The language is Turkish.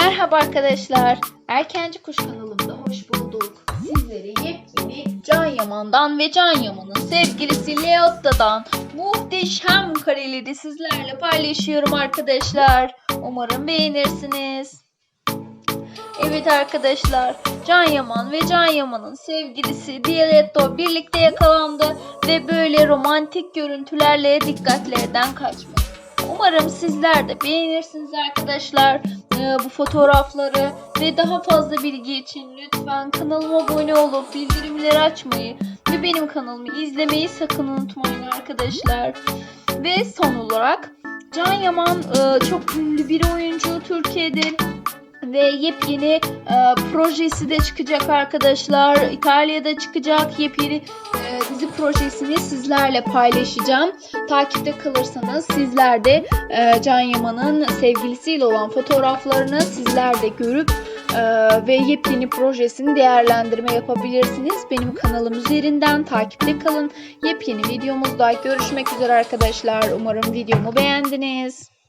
Merhaba arkadaşlar. Erkenci Kuş kanalımda hoş bulduk. Sizlere yepyeni Can Yaman'dan ve Can Yaman'ın sevgilisi Leotta'dan muhteşem kareleri sizlerle paylaşıyorum arkadaşlar. Umarım beğenirsiniz. Evet arkadaşlar, Can Yaman ve Can Yaman'ın sevgilisi Dialetto birlikte yakalandı ve böyle romantik görüntülerle dikkatlerden kaçmadı. Umarım sizler de beğenirsiniz arkadaşlar ee, bu fotoğrafları ve daha fazla bilgi için lütfen kanalıma abone olup bildirimleri açmayı ve benim kanalımı izlemeyi sakın unutmayın arkadaşlar. Ve son olarak Can Yaman e, çok ünlü bir oyuncu Türkiye'de ve yepyeni e, projesi de çıkacak arkadaşlar. İtalya'da çıkacak yepyeni e, dizi projesini sizlerle paylaşacağım. Takipte kalırsanız sizler de e, Can Yaman'ın sevgilisiyle olan fotoğraflarını sizler de görüp e, ve yepyeni projesini değerlendirme yapabilirsiniz. Benim kanalım üzerinden takipte kalın. Yepyeni videomuzda görüşmek üzere arkadaşlar. Umarım videomu beğendiniz.